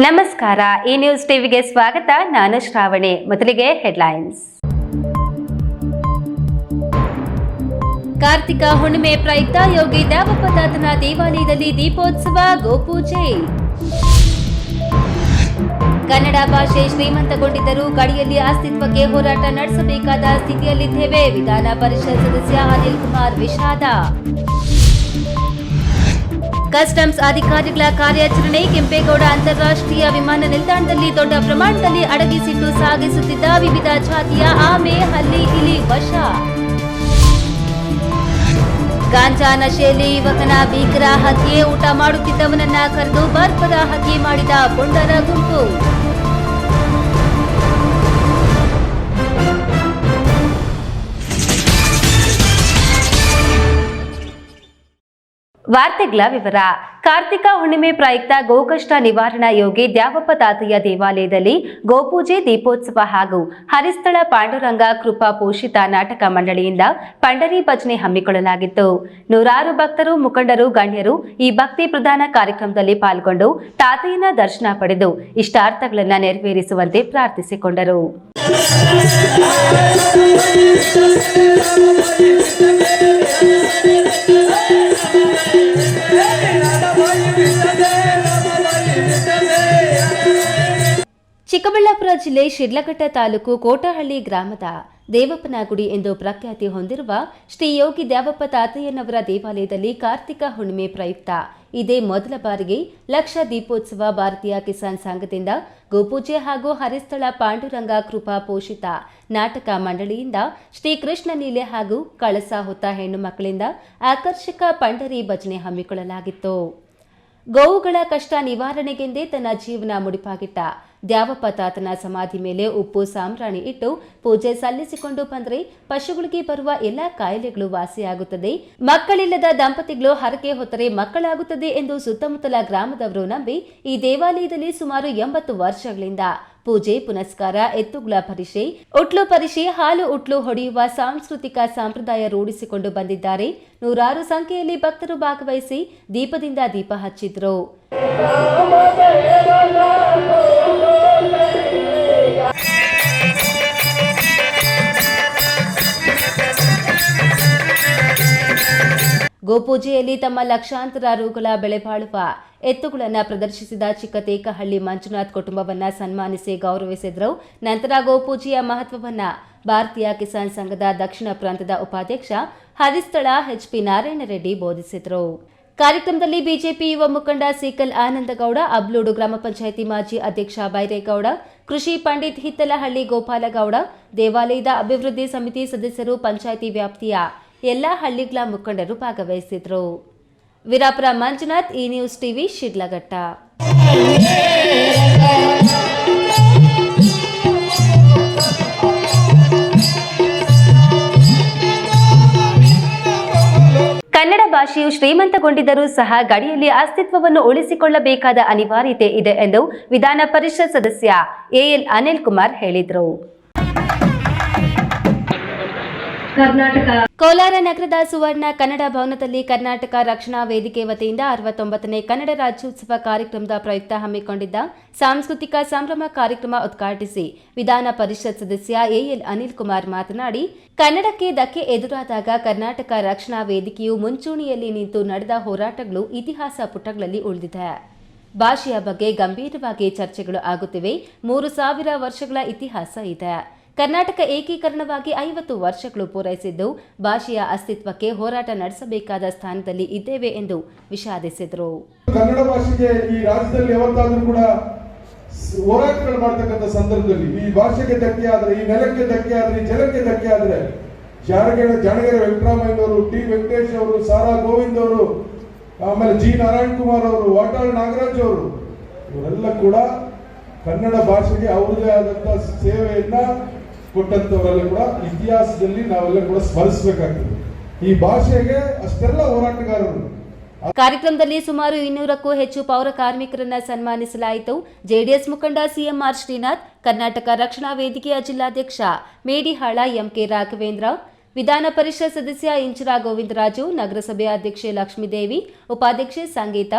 ನಮಸ್ಕಾರ, ಈ ನ್ಯೂಸ್ ಟಿವಿಗೆ ಸ್ವಾಗತ. ನಾನು ಶ್ರಾವಣಿ. ಮೊದಲಿಗೆ ಹೆಡ್ಲೈನ್ಸ್ ಕಾರ್ತಿಕ ಹುಣ್ಣಿಮೆ ಪ್ರಯುಕ್ತ ಯೋಗಿ ದಾವಪದಾತನ ದೇವಾಲಯದಲ್ಲಿ ದೀಪೋತ್ಸವ, ಗೋಪೂಜೆ. ಕನ್ನಡ ಭಾಷೆ ಶ್ರೀಮಂತಗೊಂಡಿದ್ದರೂ ಗಡಿಯಲ್ಲಿ ಅಸ್ತಿತ್ವಕ್ಕೆ ಹೋರಾಟ ನಡೆಸಬೇಕಾದ ಸ್ಥಿತಿಯಲ್ಲಿದ್ದೇವೆ. ವಿಧಾನ ಪರಿಷತ್ ಸದಸ್ಯ ಅನಿಲ್ ಕುಮಾರ್ ವಿಷಾದ. ಕಸ್ಟಮ್ಸ್ ಅಧಿಕಾರಿಗಳ ಕಾರ್ಯಾಚರಣೆ ಕೆಂಪೇಗೌಡ ಅಂತಾರಾಷ್ಟ್ರೀಯ ವಿಮಾನ ನಿಲ್ದಾಣದಲ್ಲಿ ದೊಡ್ಡ ಪ್ರಮಾಣದಲ್ಲಿ ಅಡಗಿಸಿಟ್ಟು ಸಾಗಿಸುತ್ತಿದ್ದ ವಿವಿಧ ಜಾತಿಯ ಆಮೆ, ಹಲ್ಲಿ, ಇಲಿ, ವಶ. ಗಾಂಜಾ ನಶೆಯಲ್ಲಿ ಯುವಕನ ಭೀಕರ ಹತ್ಯೆ, ಊಟ ಮಾಡುತ್ತಿದ್ದವನನ್ನ ಕರೆದು ಬರ್ಪದ ಹತ್ಯೆ ಮಾಡಿದ ಪುಂಡರ ಗುಂಪು. ವಾರ್ತೆಗಳ ವಿವರ. ಕಾರ್ತಿಕ ಹುಣ್ಣಿಮೆ ಪ್ರಯುಕ್ತ ಗೋಕಷ್ಟ ನಿವಾರಣಾ ಯೋಗಿ ದ್ಯಾವಪ್ಪ ತಾತಯ್ಯ ದೇವಾಲಯದಲ್ಲಿ ಗೋಪೂಜೆ, ದೀಪೋತ್ಸವ ಹಾಗೂ ಹರಿಸ್ಥಳ ಪಾಂಡುರಂಗ ಕೃಪಾ ಪೋಷಿತ ನಾಟಕ ಮಂಡಳಿಯಿಂದ ಪಂಡರಿ ಭಜನೆ ಹಮ್ಮಿಕೊಳ್ಳಲಾಗಿತ್ತು. ನೂರಾರು ಭಕ್ತರು, ಮುಖಂಡರು, ಗಣ್ಯರು ಈ ಭಕ್ತಿ ಪ್ರಧಾನ ಕಾರ್ಯಕ್ರಮದಲ್ಲಿ ಪಾಲ್ಗೊಂಡು ತಾತಯ್ಯನ ದರ್ಶನ ಪಡೆದು ಇಷ್ಟಾರ್ಥಗಳನ್ನು ನೆರವೇರಿಸುವಂತೆ ಪ್ರಾರ್ಥಿಸಿಕೊಂಡರು. ಚಿಕ್ಕಬಳ್ಳಾಪುರ ಜಿಲ್ಲೆ ಶಿಡ್ಲಘಟ್ಟ ತಾಲೂಕು ಕೋಟಹಳ್ಳಿ ಗ್ರಾಮದ ದೇವಪ್ಪನ ಗುಡಿ ಎಂದು ಪ್ರಖ್ಯಾತಿ ಹೊಂದಿರುವ ಶ್ರೀ ಯೋಗಿ ದ್ಯಾವಪ್ಪ ತಾತಯ್ಯನವರ ದೇವಾಲಯದಲ್ಲಿ ಕಾರ್ತಿಕ ಹುಣ್ಣಿಮೆ ಪ್ರಯುಕ್ತ. ಇದೇ ಮೊದಲ ಬಾರಿಗೆ ಲಕ್ಷ ದೀಪೋತ್ಸವ ಭಾರತೀಯ ಕಿಸಾನ್ ಸಂಘದಿಂದ ಗೋಪೂಜೆ ಹಾಗೂ ಹರಿಸ್ಥಳ ಪಾಂಡುರಂಗ ಕೃಪಾ ಪೋಷಿತ ನಾಟಕ ಮಂಡಳಿಯಿಂದ ಶ್ರೀ ಕೃಷ್ಣ ಲೀಲೆ ಹಾಗೂ ಕಳಸ ಹೊತ್ತ ಹೆಣ್ಣು ಮಕ್ಕಳಿಂದ ಆಕರ್ಷಕ ಪಂಡರಿ ಭಜನೆ ಹಮ್ಮಿಕೊಳ್ಳಲಾಗಿತ್ತು. ಗೋವುಗಳ ಕಷ್ಟ ನಿವಾರಣೆಗೆಂದೇ ತನ್ನ ಜೀವನ ಮುಡಿಪಾಗಿಟ್ಟ ದ್ಯಾವಪ್ಪ ತಾತನ ಸಮಾಧಿ ಮೇಲೆ ಉಪ್ಪು, ಸಾಂಬ್ರಾಣಿ ಇಟ್ಟು ಪೂಜೆ ಸಲ್ಲಿಸಿಕೊಂಡು ಬಂದರೆ ಪಶುಗಳಿಗೆ ಬರುವ ಎಲ್ಲಾ ಕಾಯಿಲೆಗಳು ವಾಸಿಯಾಗುತ್ತದೆ. ಮಕ್ಕಳಿಲ್ಲದ ದಂಪತಿಗಳು ಹರಕೆ ಹೊತ್ತರೆ ಮಕ್ಕಳಾಗುತ್ತದೆ ಎಂದು ಸುತ್ತಮುತ್ತಲ ಗ್ರಾಮದವರು ನಂಬಿ ಈ ದೇವಾಲಯದಲ್ಲಿ ಸುಮಾರು ಎಂಬತ್ತು ವರ್ಷಗಳಿಂದ ಪೂಜೆ, ಪುನಸ್ಕಾರ, ಎತ್ತುಗಳ ಪರಿಷೆ, ಉಟ್ಲು ಪರಿಷೆ, ಹಾಲು ಉಟ್ಲು ಹೊಡೆಯುವ ಸಾಂಸ್ಕೃತಿಕ ಸಂಪ್ರದಾಯ ರೂಢಿಸಿಕೊಂಡು ಬಂದಿದ್ದಾರೆ. ನೂರಾರು ಸಂಖ್ಯೆಯಲ್ಲಿ ಭಕ್ತರು ಭಾಗವಹಿಸಿ ದೀಪದಿಂದ ದೀಪ ಹಚ್ಚಿದ್ರು. ಗೋಪೂಜೆಯಲ್ಲಿ ತಮ್ಮ ಲಕ್ಷಾಂತರ ರುಗಳ ಬೆಳೆಬಾಳುವ ಎತ್ತುಗಳನ್ನು ಪ್ರದರ್ಶಿಸಿದ ಚಿಕ್ಕತೇಕಹಳ್ಳಿ ಮಂಜುನಾಥ್ ಕುಟುಂಬವನ್ನು ಸನ್ಮಾನಿಸಿ ಗೌರವಿಸಿದರು. ನಂತರ ಗೋಪೂಜೆಯ ಮಹತ್ವವನ್ನ ಭಾರತೀಯ ಕಿಸಾನ್ ಸಂಘದ ದಕ್ಷಿಣ ಪ್ರಾಂತದ ಉಪಾಧ್ಯಕ್ಷ ಹರಿಸ್ಥಳ ಎಚ್ಪಿ ನಾರಾಯಣ ರೆಡ್ಡಿ ಬೋಧಿಸಿದರು. ಕಾರ್ಯಕ್ರಮದಲ್ಲಿ ಬಿಜೆಪಿ ಯುವ ಮುಖಂಡ ಸೀಕಲ್ ಆನಂದಗೌಡ, ಅಬ್ಲೂಡು ಗ್ರಾಮ ಪಂಚಾಯಿತಿ ಮಾಜಿ ಅಧ್ಯಕ್ಷ ಬೈರೇಗೌಡ, ಕೃಷಿ ಪಂಡಿತ್ ಹಿತ್ತಲಹಳ್ಳಿ ಗೋಪಾಲಗೌಡ, ದೇವಾಲಯದ ಅಭಿವೃದ್ಧಿ ಸಮಿತಿ ಸದಸ್ಯರು, ಪಂಚಾಯಿತಿ ವ್ಯಾಪ್ತಿಯ ಎಲ್ಲ ಹಳ್ಳಿಗಳ ಮುಖಂಡರು ಭಾಗವಹಿಸಿದ್ರು. Veerapura Manjunath E news TV, Shidlaghatta. Kannada ಭಾಷೆಯು ಶ್ರೀಮಂತಗೊಂಡಿದ್ದರೂ ಸಹ ಗಡಿಯಲ್ಲಿ ಅಸ್ತಿತ್ವವನ್ನು ಉಳಿಸಿಕೊಳ್ಳಬೇಕಾದ ಅನಿವಾರ್ಯತೆ ಇದೆ ಎಂದು ವಿಧಾನ ಪರಿಷತ್ ಸದಸ್ಯ ಎಎಲ್ ಅನಿಲ್ ಕುಮಾರ್ ಹೇಳಿದರು. ಕೋಲಾರ ನಗರದ ಸುವರ್ಣ ಕನ್ನಡ ಭವನದಲ್ಲಿ ಕರ್ನಾಟಕ ರಕ್ಷಣಾ ವೇದಿಕೆ ವತಿಯಿಂದ ಅರವತ್ತೊಂಬತ್ತನೇ ಕನ್ನಡ ರಾಜ್ಯೋತ್ಸವ ಕಾರ್ಯಕ್ರಮದ ಪ್ರಯುಕ್ತ ಹಮ್ಮಿಕೊಂಡಿದ್ದ ಸಾಂಸ್ಕೃತಿಕ ಸಂಭ್ರಮ ಕಾರ್ಯಕ್ರಮ ಉದ್ಘಾಟಿಸಿ ವಿಧಾನ ಪರಿಷತ್ ಸದಸ್ಯ ಎಎಲ್ ಅನಿಲ್ ಕುಮಾರ್ ಮಾತನಾಡಿ, ಕನ್ನಡಕ್ಕೆ ಧಕ್ಕೆ ಎದುರಾದಾಗ ಕರ್ನಾಟಕ ರಕ್ಷಣಾ ವೇದಿಕೆಯು ಮುಂಚೂಣಿಯಲ್ಲಿ ನಿಂತು ನಡೆದ ಹೋರಾಟಗಳು ಇತಿಹಾಸ ಪುಟಗಳಲ್ಲಿ ಉಳಿದಿದೆ. ಭಾಷೆಯ ಬಗ್ಗೆ ಗಂಭೀರವಾಗಿ ಚರ್ಚೆಗಳು ಆಗುತ್ತಿವೆ. ಮೂರು ಸಾವಿರ ವರ್ಷಗಳ ಇತಿಹಾಸ ಇದೆ. ಕರ್ನಾಟಕ ಏಕೀಕರಣವಾಗಿ ಐವತ್ತು ವರ್ಷಗಳು ಪೂರೈಸಿದ್ದು, ಭಾಷೆಯ ಅಸ್ತಿತ್ವಕ್ಕೆ ಹೋರಾಟ ನಡೆಸಬೇಕಾದ ಸ್ಥಾನದಲ್ಲಿ ಇದ್ದೇವೆ ಎಂದು ವಿಷಾದಿಸಿದರು. ಕನ್ನಡ ಭಾಷೆಗೆ ಈ ರಾಜ್ಯದಲ್ಲಿ ಯಾವತ್ತಾದ್ರೂ ಕೂಡ ಹೋರಾಟಗಳು ಮಾಡ್ತಕ್ಕಂಥ ಸಂದರ್ಭದಲ್ಲಿ, ಈ ಭಾಷೆಗೆ ಧಕ್ಕೆ ಆದ್ರೆ, ಈ ನೆಲಕ್ಕೆ ಧಕ್ಕೆ ಆದ್ರೆ, ಈ ಜಲಕ್ಕೆ ಧಕ್ಕೆ ಆದ್ರೆ ಜಾಣಗೆರೆ ಜಾಣಗೆರೆ ವೆಂಕಟರಾಮಯ್ಯನವರು, ಟಿ ವೆಂಕಟೇಶ್ ಅವರು, ಸಾರಾ ಗೋವಿಂದ್ ಅವರು, ಆಮೇಲೆ ಜಿ ನಾರಾಯಣ್ ಕುಮಾರ್ ಅವರು, ವಾಟಾಳ್ ನಾಗರಾಜ್ ಅವರು, ಇವರೆಲ್ಲ ಕೂಡ ಕನ್ನಡ ಭಾಷೆಗೆ ಅವರದೇ ಆದಂತ ಸೇವೆಯನ್ನ ಕೊಟ್ಟಂತವರೆಲ್ಲ ಕೂಡ ಇತಿಹಾಸದಲ್ಲಿ ನಾವೆಲ್ಲ ಕೂಡ ಸ್ಮರಿಸಬೇಕಾಗ್ತದೆ. ಈ ಭಾಷೆಗೆ ಅಷ್ಟೆಲ್ಲ ಹೋರಾಟಗಾರರು. ಕಾರ್ಯಕ್ರಮದಲ್ಲಿ ಸುಮಾರು ಇನ್ನೂರಕ್ಕೂ ಹೆಚ್ಚು ಪೌರ ಕಾರ್ಮಿಕರನ್ನ ಸನ್ಮಾನಿಸಲಾಯಿತು. ಜೆಡಿಎಸ್ ಮುಖಂಡ ಸಿಎಂಆರ್ ಶ್ರೀನಾಥ್, ಕರ್ನಾಟಕ ರಕ್ಷಣಾ ವೇದಿಕೆಯ ಜಿಲ್ಲಾಧ್ಯಕ್ಷ ಮೇಡಿಹಾಳ ಎಂಕೆ ರಾಘವೇಂದ್ರ, ವಿಧಾನ ಪರಿಷತ್ ಸದಸ್ಯ ಇಂಚರಾ ಗೋವಿಂದರಾಜು, ನಗರಸಭೆ ಅಧ್ಯಕ್ಷೆ ಲಕ್ಷ್ಮೀದೇವಿ, ಉಪಾಧ್ಯಕ್ಷೆ ಸಂಗೀತ,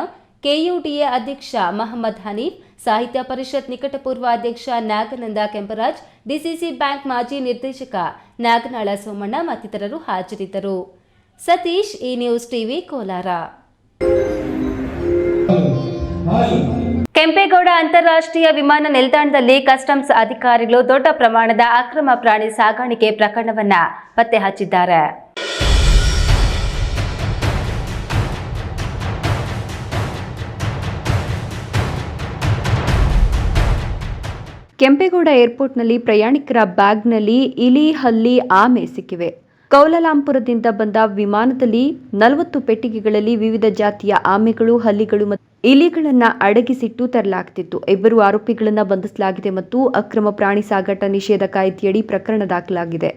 ಕೆಯುಡಿಎ ಅಧ್ಯಕ್ಷ ಮಹಮ್ಮದ್ ಹನೀಫ್ ಸಾಹಿತ್ಯ ಪರಿಷತ್ ನಿಕಟಪೂರ್ವ ಅಧ್ಯಕ್ಷ ನಾಗನಂದ ಕೆಂಪರಾಜ್, ಡಿಸಿಸಿ ಬ್ಯಾಂಕ್ ಮಾಜಿ ನಿರ್ದೇಶಕ ನಾಗನಾಳ ಸೋಮಣ್ಣ ಮತ್ತಿತರರು ಹಾಜರಿದ್ದರು. ಸತೀಶ್, ಈ ನ್ಯೂಸ್ ಟಿವಿ ಕೋಲಾರ. ಕೆಂಪೇಗೌಡ ಅಂತಾರಾಷ್ಟ್ರೀಯ ವಿಮಾನ ನಿಲ್ದಾಣದಲ್ಲಿ ಕಸ್ಟಮ್ಸ್ ಅಧಿಕಾರಿಗಳು ದೊಡ್ಡ ಪ್ರಮಾಣದ ಅಕ್ರಮ ಪ್ರಾಣಿ ಸಾಗಾಣಿಕೆ ಪ್ರಕರಣವನ್ನ ಪತ್ತೆ ಹಚ್ಚಿದ್ದಾರೆ. ಕೆಂಪೇಗೌಡ ಏರ್ಪೋರ್ಟ್ನಲ್ಲಿ ಪ್ರಯಾಣಿಕರ ಬ್ಯಾಗ್ನಲ್ಲಿ ಇಲಿ, ಹಲ್ಲಿ, ಆಮೆ ಸಿಕ್ಕಿವೆ. ಕೌಲಾಲಂಪುರದಿಂದ ಬಂದ ವಿಮಾನದಲ್ಲಿ ನಲವತ್ತು ಪೆಟ್ಟಿಗೆಗಳಲ್ಲಿ ವಿವಿಧ ಜಾತಿಯ ಆಮೆಗಳು, ಹಲ್ಲಿಗಳು ಮತ್ತು ಇಲಿಗಳನ್ನು ಅಡಗಿಸಿಟ್ಟು ತರಲಾಗ್ತಿತ್ತು. ಇಬ್ಬರು ಆರೋಪಿಗಳನ್ನು ಬಂಧಿಸಲಾಗಿದೆ ಮತ್ತು ಅಕ್ರಮ ಪ್ರಾಣಿ ಸಾಗಾಟ ನಿಷೇಧ ಕಾಯ್ದೆಯಡಿ ಪ್ರಕರಣ ದಾಖಲಾಗಿದೆ.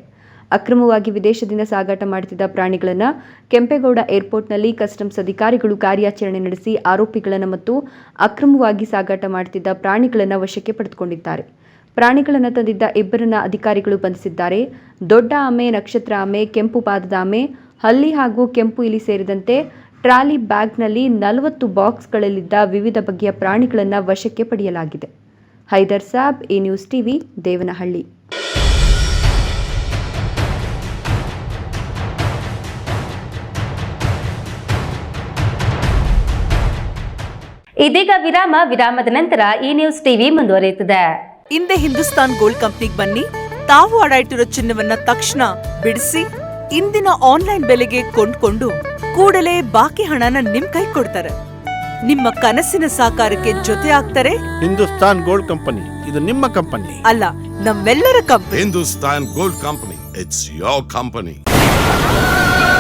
ಅಕ್ರಮವಾಗಿ ವಿದೇಶದಿಂದ ಸಾಗಾಟ ಮಾಡುತ್ತಿದ್ದ ಪ್ರಾಣಿಗಳನ್ನು ಕೆಂಪೇಗೌಡ ಏರ್ಪೋರ್ಟ್ನಲ್ಲಿ ಕಸ್ಟಮ್ಸ್ ಅಧಿಕಾರಿಗಳು ಕಾರ್ಯಾಚರಣೆ ನಡೆಸಿ ಆರೋಪಿಗಳನ್ನು ಮತ್ತು ಅಕ್ರಮವಾಗಿ ಸಾಗಾಟ ಮಾಡುತ್ತಿದ್ದ ಪ್ರಾಣಿಗಳನ್ನು ವಶಕ್ಕೆ ಪಡೆದುಕೊಂಡಿದ್ದಾರೆ. ಪ್ರಾಣಿಗಳನ್ನು ತಂದಿದ್ದ ಇಬ್ಬರನ್ನ ಅಧಿಕಾರಿಗಳು ಬಂಧಿಸಿದ್ದಾರೆ. ದೊಡ್ಡ ಆಮೆ, ನಕ್ಷತ್ರ ಆಮೆ, ಕೆಂಪು ಪಾದದ ಆಮೆ, ಹಲ್ಲಿ ಹಾಗೂ ಕೆಂಪು ಇಲಿ ಸೇರಿದಂತೆ ಟ್ರಾಲಿ ಬ್ಯಾಗ್ನಲ್ಲಿ ನಲವತ್ತು ಬಾಕ್ಸ್ಗಳಲ್ಲಿದ್ದ ವಿವಿಧ ಬಗೆಯ ಪ್ರಾಣಿಗಳನ್ನು ವಶಕ್ಕೆ ಪಡೆಯಲಾಗಿದೆ. ಹೈದರ್ ಸಾಬ್ ಈ ನ್ಯೂಸ್ ಟಿವಿ, ದೇವನಹಳ್ಳಿ. ಇದೀಗ ವಿರಾಮ ವಿರಾಮದ ನಂತರ ಈ ನ್ಯೂಸ್ ಟಿವಿ ಮುಂದುವರಿಯುತ್ತದೆ. ಹಿಂದೆ ಹಿಂದೂಸ್ತಾನ್ ಗೋಲ್ಡ್ ಕಂಪ್ನಿಗೆ ಬನ್ನಿ. ತಾವು ಅಡ ಇಟ್ಟಿರೋ ಚಿನ್ನವನ್ನ ತಕ್ಷಣ ಬಿಡಿಸಿ ಇಂದಿನ ಆನ್ಲೈನ್ ಬೆಲೆಗೆ ಕೊಂಡ್ಕೊಂಡು ಕೂಡಲೇ ಬಾಕಿ ಹಣನ ನಿಮ್ ಕೈ ಕೊಡ್ತಾರೆ. ನಿಮ್ಮ ಕನಸಿನ ಸಾಕಾರಕ್ಕೆ ಜೊತೆ ಆಗ್ತಾರೆ. ಹಿಂದೂಸ್ತಾನ್ ಗೋಲ್ಡ್ ಕಂಪನಿ ಇದು ನಿಮ್ಮ ಕಂಪನಿ ಅಲ್ಲ ನಮ್ಮೆಲ್ಲರ company Hindustan gold company it's your company.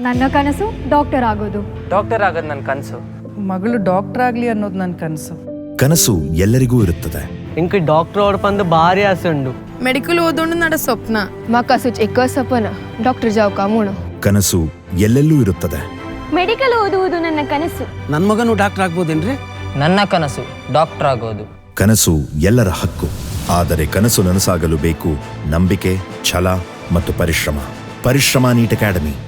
ನನ್ನ ಕನಸು ಡಾಕ್ಟರ್ ಆಗೋದು. ಡಾಕ್ಟರ್ ಆಗೋದು ನನ್ನ ಕನಸು. ಮಗಳು ಡಾಕ್ಟರ್ ಆಗಲಿ ಅನ್ನೋದು ನನ್ನ ಕನಸು. ಕನಸು ಎಲ್ಲರಿಗೂ ಇರುತ್ತದೆ. ಇಂಕ ಡಾಕ್ಟರ್ ಬಂದು ಭಾರಿ ಆಸೆ ಉಂಡು. ಮೆಡಿಕಲ್ ಓದೋಣ ನಡ ಸ್ವಪ್ನ. ಮಕ್ಕಸುಚ್ ಎಕ್ಕ ಸಪನ ಡಾಕ್ಟರ್ ಜಾವ್ ಮೂಣ ಕನಸು ಎಲ್ಲೆಲ್ಲೂ ಇರುತ್ತದೆ. ಮೆಡಿಕಲ್ ಓದುವುದು ನನ್ನ ಕನಸು. ನನ್ನ ಮಗನು ಡಾಕ್ಟರ್ ಆಗ್ಬೋದೇನ್ರಿ? ನನ್ನ ಕನಸು ಡಾಕ್ಟರ್ ಆಗೋದು. ಕನಸು ಎಲ್ಲರ ಹಕ್ಕು. ಆದರೆ ಕನಸು ನನಸಾಗಲು ಬೇಕು ನಂಬಿಕೆ ಛಲ ಮತ್ತು ಪರಿಶ್ರಮ. ಪರಿಶ್ರಮ ನೀಟ್ ಅಕಾಡೆಮಿ.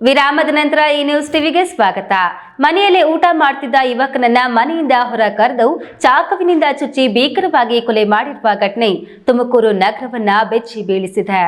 ವಿರಾಮದ ನಂತರ ಈ ನ್ಯೂಸ್ ಟಿವಿಗೆ ಸ್ವಾಗತ. ಮನೆಯಲ್ಲಿ ಊಟ ಮಾಡ್ತಿದ್ದ ಯುವಕನನ್ನ ಮನೆಯಿಂದ ಹೊರ ಕರೆದು ಚಾಕುವಿನಿಂದ ಚುಚ್ಚಿ ಭೀಕರವಾಗಿ ಕೊಲೆ ಮಾಡಿರುವ ಘಟನೆ ತುಮಕೂರು ನಗರವನ್ನ ಬೆಚ್ಚಿ ಬೀಳಿಸಿದೆ.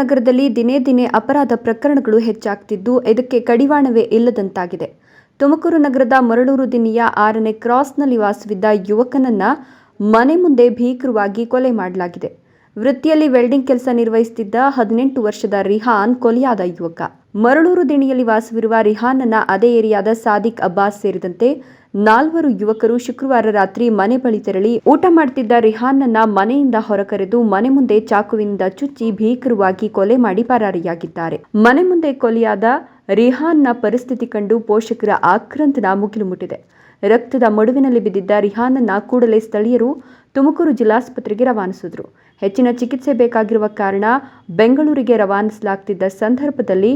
ನಗರದಲ್ಲಿ ದಿನೇ ದಿನೇ ಅಪರಾಧ ಪ್ರಕರಣಗಳು ಹೆಚ್ಚಾಗ್ತಿದ್ದು, ಇದಕ್ಕೆ ಕಡಿವಾಣವೇ ಇಲ್ಲದಂತಾಗಿದೆ. ತುಮಕೂರು ನಗರದ ಮರಳೂರು ದಿನಿಯ ಆರನೇ ಕ್ರಾಸ್ನಲ್ಲಿ ವಾಸವಿದ್ದ ಯುವಕನನ್ನ ಮನೆ ಮುಂದೆ ಭೀಕರವಾಗಿ ಕೊಲೆ ಮಾಡಲಾಗಿದೆ. ವೃತ್ತಿಯಲ್ಲಿ ವೆಲ್ಡಿಂಗ್ ಕೆಲಸ ನಿರ್ವಹಿಸುತ್ತಿದ್ದ ಹದಿನೆಂಟು ವರ್ಷದ ರಿಹಾನ್ ಕೊಲೆಯಾದ ಯುವಕ. ಮರಳೂರು ದಿಣಿಯಲ್ಲಿ ವಾಸವಿರುವ ರಿಹಾನ್ನನ್ನ ಅದೇ ಏರಿಯಾದ ಸಾದಿಕ್ ಅಬ್ಬಾಸ್ ಸೇರಿದಂತೆ ನಾಲ್ವರು ಯುವಕರು ಶುಕ್ರವಾರ ರಾತ್ರಿ ಮನೆ ಬಳಿ ತೆರಳಿ ಊಟ ಮಾಡ್ತಿದ್ದ ರಿಹಾನ್ನನ್ನ ಮನೆಯಿಂದ ಹೊರಕರೆದು ಮನೆ ಮುಂದೆ ಚಾಕುವಿನಿಂದ ಚುಚ್ಚಿ ಭೀಕರವಾಗಿ ಕೊಲೆ ಮಾಡಿ ಪರಾರಿಯಾಗಿದ್ದಾರೆ. ಮನೆ ಮುಂದೆ ಕೊಲೆಯಾದ ರಿಹಾನ್ನ ಪರಿಸ್ಥಿತಿ ಕಂಡು ಪೋಷಕರ ಆಕ್ರಂತನ ಮುಗಿಲು ಮುಟ್ಟಿದೆ. ರಕ್ತದ ಮಡುವಿನಲ್ಲಿ ಬಿದ್ದಿದ್ದ ರಿಹಾನನ್ನ ಕೂಡಲೇ ಸ್ಥಳೀಯರು ತುಮಕೂರು ಜಿಲ್ಲಾಸ್ಪತ್ರೆಗೆ ರವಾನಿಸಿದ್ರು. ಹೆಚ್ಚಿನ ಚಿಕಿತ್ಸೆ ಬೇಕಾಗಿರುವ ಕಾರಣ ಬೆಂಗಳೂರಿಗೆ ರವಾನಿಸಲಾಗ್ತಿದ್ದ ಸಂದರ್ಭದಲ್ಲಿ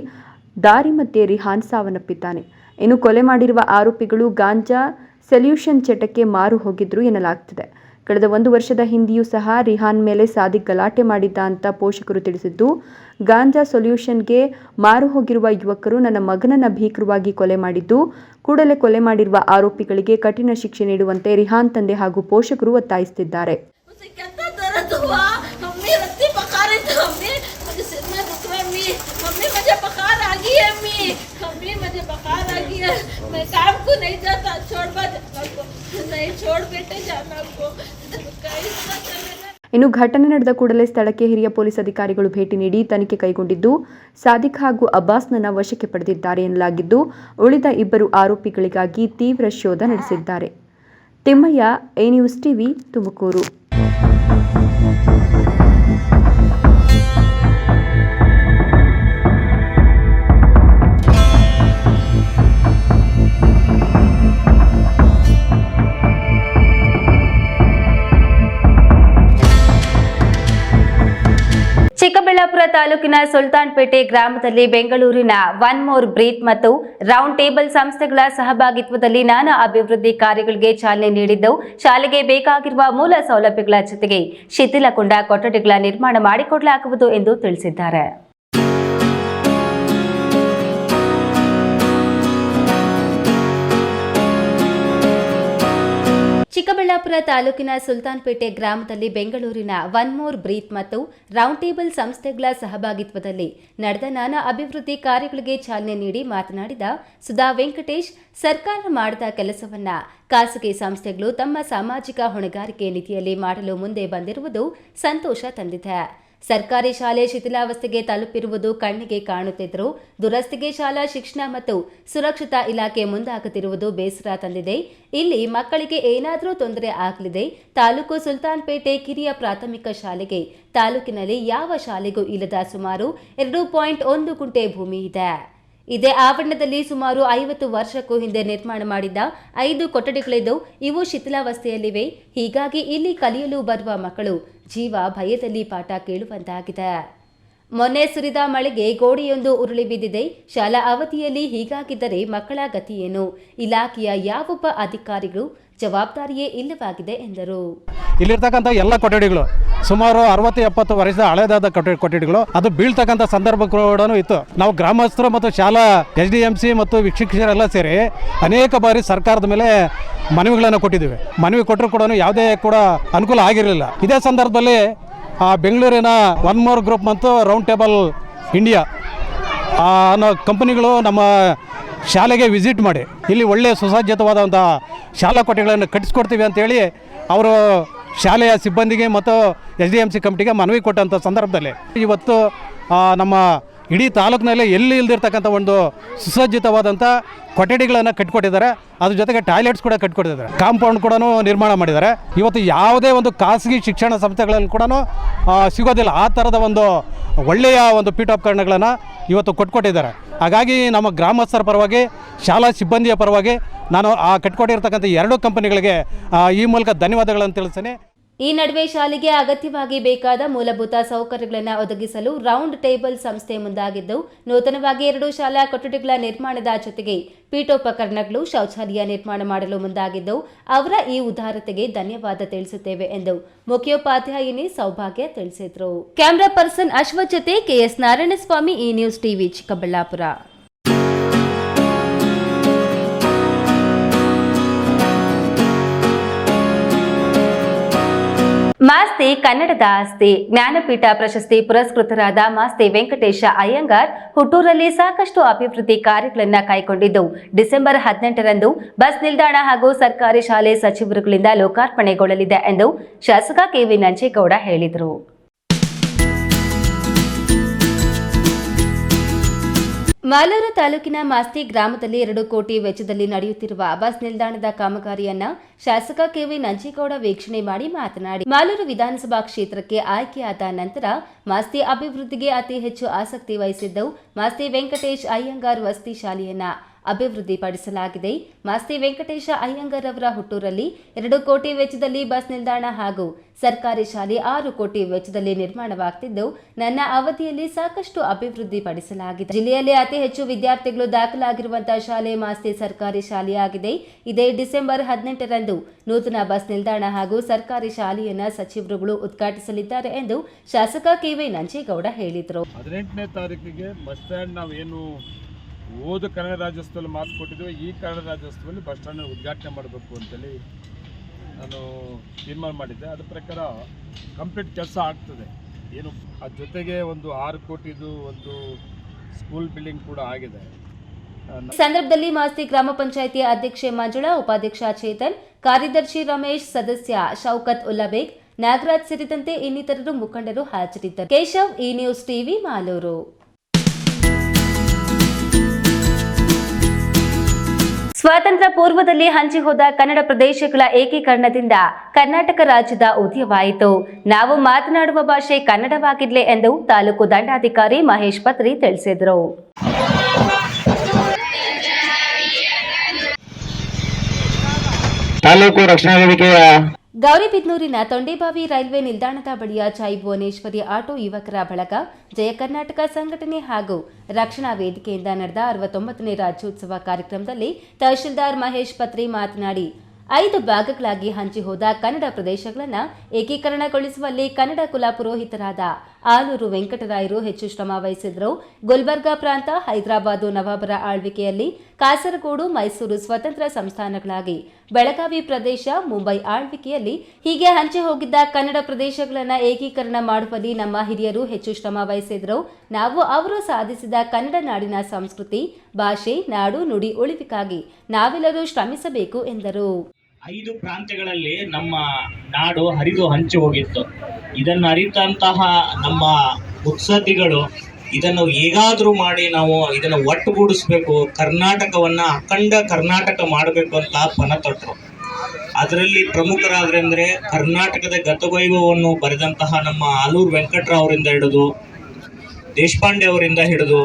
ದಾರಿ ಮಧ್ಯೆ ರಿಹಾನ್ ಸಾವನ್ನಪ್ಪಿದ್ದಾನೆ. ಇನ್ನು ಕೊಲೆ ಮಾಡಿರುವ ಆರೋಪಿಗಳು ಗಾಂಜಾ ಸೊಲ್ಯೂಷನ್ ಚಟಕ್ಕೆ ಮಾರು ಹೋಗಿದ್ರು ಎನ್ನಲಾಗ್ತಿದೆ. ಕಳೆದ ಒಂದು ವರ್ಷದ ಹಿಂದೆಯೂ ಸಹ ರಿಹಾನ್ ಮೇಲೆ ಸಾದಿಕ್ ಗಲಾಟೆ ಮಾಡಿದ್ದ ಅಂತ ಪೋಷಕರು ತಿಳಿಸಿದ್ದು, ಗಾಂಜಾ ಸೊಲ್ಯೂಷನ್ಗೆ ಮಾರು ಹೋಗಿರುವ ಯುವಕರು ನನ್ನ ಮಗನನ್ನ ಭೀಕರವಾಗಿ ಕೊಲೆ ಮಾಡಿದ್ದು, ಕೂಡಲೇ ಕೊಲೆ ಮಾಡಿರುವ ಆರೋಪಿಗಳಿಗೆ ಕಠಿಣ ಶಿಕ್ಷೆ ನೀಡುವಂತೆ ರಿಹಾನ್ ತಂದೆ ಹಾಗೂ ಪೋಷಕರು ಒತ್ತಾಯಿಸುತ್ತಿದ್ದಾರೆ. काम को नहीं जाता छोड़ बा जाना को नहीं छोड़ बेटे जाना को कहीं ना चलेगा ಇನ್ನು ಘಟನೆ ನಡೆದ ಕೂಡಲೇ ಸ್ಥಳಕ್ಕೆ ಹಿರಿಯ ಪೊಲೀಸ್ ಅಧಿಕಾರಿಗಳು ಭೇಟಿ ನೀಡಿ ತನಿಖೆ ಕೈಗೊಂಡಿದ್ದು ಸಾದಿಕ್ ಹಾಗೂ ಅಬ್ಬಾಸ್ನನ್ನ ವಶಕ್ಕೆ ಪಡೆದಿದ್ದಾರೆ ಎನ್ನಲಾಗಿದ್ದು ಉಳಿದ ಇಬ್ಬರು ಆರೋಪಿಗಳಿಗಾಗಿ ತೀವ್ರ ಶೋಧ ನಡೆಸಿದ್ದಾರೆ Timmaiah A news TV Tumakuru ತಾಲೂಕಿನ ಸುಲ್ತಾನ್ಪೇಟೆ ಗ್ರಾಮದಲ್ಲಿ ಬೆಂಗಳೂರಿನ ಒನ್ ಮೋರ್ ಬ್ರೀತ್ ಮತ್ತು ರೌಂಡ್ ಟೇಬಲ್ ಸಂಸ್ಥೆಗಳ ಸಹಭಾಗಿತ್ವದಲ್ಲಿ ನಾನಾ ಅಭಿವೃದ್ಧಿ ಕಾರ್ಯಗಳಿಗೆ ಚಾಲನೆ ನೀಡಿದ್ದು ಶಾಲೆಗೆ ಬೇಕಾಗಿರುವ ಮೂಲ ಸೌಲಭ್ಯಗಳ ಜೊತೆಗೆ ಶಿಥಿಲಗೊಂಡ ಕೊಠಡಿಗಳ ನಿರ್ಮಾಣ ಮಾಡಿಕೊಡಲಾಗುವುದು ಎಂದು ತಿಳಿಸಿದ್ದಾರೆ. ಚಿಕ್ಕಬಳ್ಳಾಪುರ ತಾಲೂಕಿನ ಸುಲ್ತಾನ್ಪೇಟೆ ಗ್ರಾಮದಲ್ಲಿ ಬೆಂಗಳೂರಿನ ಒನ್ ಮೋರ್ ಬ್ರೀತ್ ಮತ್ತು ರೌಂಡ್ ಟೇಬಲ್ ಸಂಸ್ಥೆಗಳ ಸಹಭಾಗಿತ್ವದಲ್ಲಿ ನಡೆದ ನಾನಾ ಅಭಿವೃದ್ಧಿ ಕಾರ್ಯಗಳಿಗೆ ಚಾಲನೆ ನೀಡಿ ಮಾತನಾಡಿದ ಸುಧಾ ವೆಂಕಟೇಶ್, ಸರ್ಕಾರ ಮಾಡಿದ ಕೆಲಸವನ್ನ ಖಾಸಗಿ ಸಂಸ್ಥೆಗಳು ತಮ್ಮ ಸಾಮಾಜಿಕ ಹೊಣೆಗಾರಿಕೆ ನಿಧಿಯಲ್ಲಿ ಮಾಡಲು ಮುಂದೆ ಬಂದಿರುವುದು ಸಂತೋಷ ತಂದಿದೆ. ಸರ್ಕಾರಿ ಶಾಲೆ ಶಿಥಿಲಾವಸ್ಥೆಗೆ ತಲುಪಿರುವುದು ಕಣ್ಣಿಗೆ ಕಾಣುತ್ತಿದ್ದರೂ ದುರಸ್ತಿಗೆ ಶಾಲಾ ಶಿಕ್ಷಣ ಮತ್ತು ಸುರಕ್ಷತಾ ಇಲಾಖೆ ಮುಂದಾಗುತ್ತಿರುವುದು ಬೇಸರ ತಂದಿದೆ. ಇಲ್ಲಿ ಮಕ್ಕಳಿಗೆ ಏನಾದರೂ ತೊಂದರೆ ಆಗಲಿದೆ. ತಾಲೂಕು ಸುಲ್ತಾನ್ಪೇಟೆ ಕಿರಿಯ ಪ್ರಾಥಮಿಕ ಶಾಲೆಗೆ ತಾಲೂಕಿನಲ್ಲಿ ಯಾವ ಶಾಲೆಗೂ ಇಲ್ಲದ ಸುಮಾರು ಎರಡು ಪಾಯಿಂಟ್ ಒಂದು ಗುಂಟೆ ಭೂಮಿ ಇದೆ. ಇದೇ ಆವರಣದಲ್ಲಿ ಸುಮಾರು ಐವತ್ತು ವರ್ಷಕ್ಕೂ ಹಿಂದೆ ನಿರ್ಮಾಣ ಮಾಡಿದ್ದ ಐದು ಕೊಠಡಿಗಳಿದ್ದು ಇವು ಶಿಥಿಲಾವಸ್ಥೆಯಲ್ಲಿವೆ. ಹೀಗಾಗಿ ಇಲ್ಲಿ ಕಲಿಯಲು ಬರುವ ಮಕ್ಕಳು ಜೀವ ಭಯದಲ್ಲಿ ಪಾಠ ಕೇಳುವಂತಾಗಿದೆ. ಮೊನ್ನೆ ಸುರಿದ ಮಳೆಗೆ ಗೋಡೆಯೊಂದು ಉರುಳಿ ಬಿದ್ದಿದೆ. ಶಾಲಾ ಅವಧಿಯಲ್ಲಿ ಹೀಗಾಗಿದ್ದರೆ ಮಕ್ಕಳ ಗತಿಯೇನು ಇಲಾಖೆಯ ಯಾವೊಬ್ಬ ಅಧಿಕಾರಿಗಳು ಜವಾಬ್ದಾರಿಯೇ ಇಲ್ಲವಾಗಿದೆ ಎಂದರು. ಇಲ್ಲಿರ್ತಕ್ಕಂಥ ಎಲ್ಲ ಕೊಠಡಿಗಳು, ಸುಮಾರು ಅರವತ್ತು, ಎಪ್ಪತ್ತು ವರ್ಷದ ಹಳೆದಾದ ಕೊಠಡಿ ಕೊಠಡಿಗಳು, ಅದು ಬೀಳ್ತಕ್ಕಂಥ ಸಂದರ್ಭ ಕೂಡ ಇತ್ತು. ನಾವು ಗ್ರಾಮಸ್ಥರು ಮತ್ತು ಶಾಲಾ ಎಚ್ ಡಿ ಎಂ ಸಿ ಮತ್ತು ಶಿಕ್ಷಕರೆಲ್ಲ ಸೇರಿ ಅನೇಕ ಬಾರಿ ಸರ್ಕಾರದ ಮೇಲೆ ಮನವಿಗಳನ್ನು ಕೊಟ್ಟಿದ್ದೀವಿ. ಮನವಿ ಕೊಟ್ಟರು ಕೂಡ ಯಾವುದೇ ಕೂಡ ಅನುಕೂಲ ಆಗಿರಲಿಲ್ಲ. ಇದೇ ಸಂದರ್ಭದಲ್ಲಿ, ಆ ಬೆಂಗಳೂರಿನ ಒನ್ ಮೋರ್ ಗ್ರೂಪ್ ಮತ್ತು ರೌಂಡ್ ಟೇಬಲ್ ಇಂಡಿಯಾ ಅನ್ನೋ ಕಂಪನಿಗಳು ನಮ್ಮ ಶಾಲೆಗೆ ವಿಸಿಟ್ ಮಾಡಿ, ಇಲ್ಲಿ ಒಳ್ಳೆಯ ಸುಸಜ್ಜಿತವಾದಂಥ ಶಾಲಾ ಕೊಠಡಿಗಳನ್ನು ಕಟ್ಟಿಸ್ಕೊಡ್ತೀವಿ ಅಂತೇಳಿ ಅವರು ಶಾಲೆಯ ಸಿಬ್ಬಂದಿಗೆ ಮತ್ತು ಎಸ್ ಡಿ ಎಂ ಸಿ ಕಮಿಟಿಗೆ ಮನವಿ ಕೊಟ್ಟಂಥ ಸಂದರ್ಭದಲ್ಲಿ ಇವತ್ತು ನಮ್ಮ ಇಡೀ ತಾಲೂಕಿನಲ್ಲೇ ಎಲ್ಲಿ ಇಲ್ದಿರ್ತಕ್ಕಂಥ ಒಂದು ಸುಸಜ್ಜಿತವಾದಂಥ ಕೊಠಡಿಗಳನ್ನು ಕಟ್ಟಿಕೊಟ್ಟಿದ್ದಾರೆ ಅದ್ರ ಜೊತೆಗೆ ಟಾಯ್ಲೆಟ್ಸ್ ಕೂಡ ಕಟ್ಕೊಟ್ಟಿದ್ದಾರೆ. ಕಾಂಪೌಂಡ್ ಕೂಡ ನಿರ್ಮಾಣ ಮಾಡಿದ್ದಾರೆ. ಇವತ್ತು ಯಾವುದೇ ಒಂದು ಖಾಸಗಿ ಶಿಕ್ಷಣ ಸಂಸ್ಥೆಗಳಲ್ಲಿ ಕೂಡ ಸಿಗೋದಿಲ್ಲ. ಆ ಥರದ ಒಂದು ಒಳ್ಳೆಯ ಒಂದು ಪೀಠೋಪಕರಣಗಳನ್ನು ಇವತ್ತು ಕೊಟ್ಕೊಟ್ಟಿದ್ದಾರೆ. ಹಾಗಾಗಿ ನಮ್ಮ ಗ್ರಾಮಸ್ಥರ ಪರವಾಗಿ, ಶಾಲಾ ಸಿಬ್ಬಂದಿಯ ಪರವಾಗಿ ನಾನು ಆ ಕಟ್ಕೊಟ್ಟಿರ್ತಕ್ಕಂಥ ಎರಡು ಕಂಪನಿಗಳಿಗೆ ಈ ಮೂಲಕ ಧನ್ಯವಾದಗಳನ್ನು ತಿಳಿಸ್ತೇನೆ. ಈ ನಡುವೆ ಶಾಲೆಗೆ ಅಗತ್ಯವಾಗಿ ಬೇಕಾದ ಮೂಲಭೂತ ಸೌಕರ್ಯಗಳನ್ನು ಒದಗಿಸಲು ರೌಂಡ್ ಟೇಬಲ್ ಸಂಸ್ಥೆ ಮುಂದಾಗಿದ್ದು, ನೂತನವಾಗಿ ಎರಡು ಶಾಲಾ ಕೊಠಡಿಗಳ ನಿರ್ಮಾಣದ ಜೊತೆಗೆ ಪೀಠೋಪಕರಣಗಳು ಶೌಚಾಲಯ ನಿರ್ಮಾಣ ಮಾಡಲು ಮುಂದಾಗಿದ್ದು, ಅವರ ಈ ಉದಾರತೆಗೆ ಧನ್ಯವಾದ ತಿಳಿಸುತ್ತೇವೆ ಎಂದು ಮುಖ್ಯೋಪಾಧ್ಯಾಯಿನಿ ಸೌಭಾಗ್ಯ ತಿಳಿಸಿದರು. ಕ್ಯಾಮರಾ ಪರ್ಸನ್ ಅಶ್ವ ಜೊತೆ ಕೆಎಸ್ ನಾರಾಯಣಸ್ವಾಮಿ ಈ ನ್ಯೂಸ್ ಟಿವಿ ಚಿಕ್ಕಬಳ್ಳಾಪುರ. ಮಾಸ್ತಿ ಕನ್ನಡದ ಆಸ್ತಿ. ಜ್ಞಾನಪೀಠ ಪ್ರಶಸ್ತಿ ಪುರಸ್ಕೃತರಾದ ಮಾಸ್ತಿ ವೆಂಕಟೇಶ ಅಯ್ಯಂಗಾರ್ ಹುಟ್ಟೂರಲ್ಲಿ ಸಾಕಷ್ಟು ಅಭಿವೃದ್ಧಿ ಕಾರ್ಯಗಳನ್ನು ಕೈಗೊಂಡಿದ್ದು ಡಿಸೆಂಬರ್ ಹದಿನೆಂಟರಂದು ಬಸ್ ನಿಲ್ದಾಣ ಹಾಗೂ ಸರ್ಕಾರಿ ಶಾಲೆ ಸಚಿವರುಗಳಿಂದ ಲೋಕಾರ್ಪಣೆಗೊಳ್ಳಲಿದೆ ಎಂದು ಶಾಸಕ ಕೆವಿ ನಂಜೇಗೌಡ ಹೇಳಿದರು. ಮಾಲೂರು ತಾಲೂಕಿನ ಮಾಸ್ತಿ ಗ್ರಾಮದಲ್ಲಿ ಎರಡು ಕೋಟಿ ವೆಚ್ಚದಲ್ಲಿ ನಡೆಯುತ್ತಿರುವ ಬಸ್ ನಿಲ್ದಾಣದ ಕಾಮಗಾರಿಯನ್ನ ಶಾಸಕ ಕೆವಿ ನಂಜೇಗೌಡ ವೀಕ್ಷಣೆ ಮಾಡಿ ಮಾತನಾಡಿ, ಮಾಲೂರು ವಿಧಾನಸಭಾ ಕ್ಷೇತ್ರಕ್ಕೆ ಆಯ್ಕೆಯಾದ ನಂತರ ಮಾಸ್ತಿ ಅಭಿವೃದ್ಧಿಗೆ ಅತಿ ಹೆಚ್ಚು ಆಸಕ್ತಿ ವಹಿಸಿದ್ದವು ಮಾಸ್ತಿ ವೆಂಕಟೇಶ್ ಅಯ್ಯಂಗಾರ್ ವಸತಿ ಶಾಲೆಯನ್ನ. ಅಭಿವೃದ್ಧಿಪಡಿಸಲಾಗಿದೆ. ಮಾಸ್ತಿ ವೆಂಕಟೇಶ ಅಯ್ಯಂಗರ್ ಅವರ ಹುಟ್ಟೂರಲ್ಲಿ ಎರಡು ಕೋಟಿ ವೆಚ್ಚದಲ್ಲಿ ಬಸ್ ನಿಲ್ದಾಣ ಹಾಗೂ ಸರ್ಕಾರಿ ಶಾಲೆ ಆರು ಕೋಟಿ ವೆಚ್ಚದಲ್ಲಿ ನಿರ್ಮಾಣವಾಗ್ತಿದ್ದು, ನನ್ನ ಅವಧಿಯಲ್ಲಿ ಸಾಕಷ್ಟು ಅಭಿವೃದ್ಧಿಪಡಿಸಲಾಗಿದೆ. ಜಿಲ್ಲೆಯಲ್ಲಿ ಅತಿ ಹೆಚ್ಚು ವಿದ್ಯಾರ್ಥಿಗಳು ದಾಖಲಾಗಿರುವಂತಹ ಶಾಲೆ ಮಾಸ್ತಿ ಸರ್ಕಾರಿ ಶಾಲೆಯಾಗಿದೆ. ಇದೇ ಡಿಸೆಂಬರ್ ಹದಿನೆಂಟರಂದು ನೂತನ ಬಸ್ ನಿಲ್ದಾಣ ಹಾಗೂ ಸರ್ಕಾರಿ ಶಾಲೆಯನ್ನ ಸಚಿವರುಗಳು ಉದ್ಘಾಟಿಸಲಿದ್ದಾರೆ ಎಂದು ಶಾಸಕ ಕೆವೈ ನಂಜೇಗೌಡ ಹೇಳಿದರು. ಹದಿನೆಂಟನೇ ತಾರೀಕಿಗೆ ಬಸ್ ಸ್ಟ್ಯಾಂಡ್ ನಾವೇನು ಹೋದ ಕನ್ನಡ ರಾಜ್ಯೋತ್ಸವದಲ್ಲಿ ಮಾತು ಕೊಟ್ಟಿದ್ದೇವೆ, ಈ ಕನ್ನಡ ರಾಜ್ಯೋತ್ಸವದಲ್ಲಿ ಬಸ್ ಸ್ಟ್ಯಾಂಡ್ ಉದ್ಘಾಟನೆ ಮಾಡಬೇಕು ಅಂತೇಳಿ ನಾನು ತೀರ್ಮಾನ ಮಾಡಿದ್ದೆ. ಅದ್ರ ಪ್ರಕಾರ ಕಂಪ್ಲೀಟ್ ಕೆಲಸ ಆಗ್ತದೆ. ಏನು ಅದ್ರ ಜೊತೆಗೆ ಒಂದು ಆರು ಕೋಟಿದು ಒಂದು ಸ್ಕೂಲ್ ಬಿಲ್ಡಿಂಗ್ ಕೂಡ ಆಗಿದೆ. ಸಂದರ್ಭದಲ್ಲಿ ಮಾಸ್ತಿ ಗ್ರಾಮ ಪಂಚಾಯಿತಿ ಅಧ್ಯಕ್ಷೆ ಮಂಜುಳಾ, ಉಪಾಧ್ಯಕ್ಷ ಚೇತನ್, ಕಾರ್ಯದರ್ಶಿ ರಮೇಶ್, ಸದಸ್ಯ ಶೌಕತ್ ಉಲ್ಲಬೇಗ್, ನಾಗರಾಜ್ ಸೇರಿದಂತೆ ಇನ್ನಿತರರು ಮುಖಂಡರು ಹಾಜರಿದ್ದರು. ಕೇಶವ್ ಈ ನ್ಯೂಸ್ ಟಿವಿ, ಮಾಲೂರು. ಸ್ವಾತಂತ್ರ್ಯ ಪೂರ್ವದಲ್ಲಿ ಹಂಚಿಹೋದ ಕನ್ನಡ ಪ್ರದೇಶಗಳ ಏಕೀಕರಣದಿಂದ ಕರ್ನಾಟಕ ರಾಜ್ಯದ ಉದಯವಾಯಿತು. ನಾವು ಮಾತನಾಡುವ ಭಾಷೆ ಕನ್ನಡವಾಗಿರ್ಲಿ ಎಂದು ತಾಲೂಕು ದಂಡಾಧಿಕಾರಿ ಮಹೇಶ್ ಪತ್ರಿ ತಿಳಿಸಿದರು. ತಾಲೂಕು ರಕ್ಷಣಾ ವೇದಿಕೆಯ ಗೌರಿಬಿದನೂರಿನ ತೊಂಡೆಬಾವಿ ರೈಲ್ವೆ ನಿಲ್ದಾಣದ ಬಳಿಯ ಜೈ ಭುವನೇಶ್ವರಿ ಆಟೋ ಯುವಕರ ಬಳಗ ಜಯ ಕರ್ನಾಟಕ ಸಂಘಟನೆ ಹಾಗೂ ರಕ್ಷಣಾ ವೇದಿಕೆಯಿಂದ ನಡೆದ ಅರವತ್ತೊಂಬತ್ತನೇ ರಾಜ್ಯೋತ್ಸವ ಕಾರ್ಯಕ್ರಮದಲ್ಲಿ ತಹಶೀಲ್ದಾರ್ ಮಹೇಶ್ ಪತ್ರಿ ಮಾತನಾಡಿ, ಐದು ಭಾಗಗಳಾಗಿ ಹಂಚಿಹೋದ ಕನ್ನಡ ಪ್ರದೇಶಗಳನ್ನು ಏಕೀಕರಣಗೊಳಿಸುವಲ್ಲಿ ಕನ್ನಡ ಕುಲ ಪುರೋಹಿತರಾದ ಆಲೂರು ವೆಂಕಟರಾಯರು ಹೆಚ್ಚು ಶ್ರಮ ವಹಿಸಿದ್ರು ಗುಲ್ಬರ್ಗಾ ಪ್ರಾಂತ, ಹೈದರಾಬಾದು ನವಾಬರ ಆಳ್ವಿಕೆಯಲ್ಲಿ ಕಾಸರಗೋಡು, ಮೈಸೂರು ಸ್ವತಂತ್ರ ಸಂಸ್ಥಾನಗಳಾಗಿ. ಬೆಳಗಾವಿ ಪ್ರದೇಶ, ಮುಂಬೈ ಆಳ್ವಿಕೆಯಲ್ಲಿ ಹೀಗೆ ಹಂಚಿ ಹೋಗಿದ್ದ ಕನ್ನಡ ಪ್ರದೇಶಗಳನ್ನು ಏಕೀಕರಣ ಮಾಡುವಲ್ಲಿ ನಮ್ಮ ಹಿರಿಯರು ಹೆಚ್ಚು ಶ್ರಮ ವಹಿಸಿದ್ರು ನಾವು ಅವರು ಸಾಧಿಸಿದ ಕನ್ನಡ ನಾಡಿನ ಸಂಸ್ಕೃತಿ, ಭಾಷೆ, ನಾಡು ನುಡಿ ಉಳಿವಿಗಾಗಿ ನಾವೆಲ್ಲರೂ ಶ್ರಮಿಸಬೇಕು ಎಂದರು. ಐದು ಪ್ರಾಂತ್ಯಗಳಲ್ಲಿ ನಮ್ಮ ನಾಡು ಹರಿದು ಹಂಚಿ ಹೋಗಿತ್ತು. ಇದನ್ನು ಅರಿತಂತಹ ನಮ್ಮ ಮುತ್ಸದ್ದಿಗಳು ಇದನ್ನು ಹೇಗಾದರೂ ಮಾಡಿ ನಾವು ಇದನ್ನು ಒಟ್ಟುಗೂಡಿಸ್ಬೇಕು, ಕರ್ನಾಟಕವನ್ನ ಅಖಂಡ ಕರ್ನಾಟಕ ಮಾಡಬೇಕು ಅಂತ ಪಣ ತೊಟ್ಟರು ಅದರಲ್ಲಿ ಪ್ರಮುಖರಾದ್ರೆಂದ್ರೆ ಕರ್ನಾಟಕದ ಗತವೈಭವವನ್ನು ಬರೆದಂತಹ ನಮ್ಮ ಆಲೂರು ವೆಂಕಟರಾವ್ ಅವರಿಂದ ಹಿಡಿದು, ದೇಶಪಾಂಡೆ ಅವರಿಂದ ಹಿಡಿದು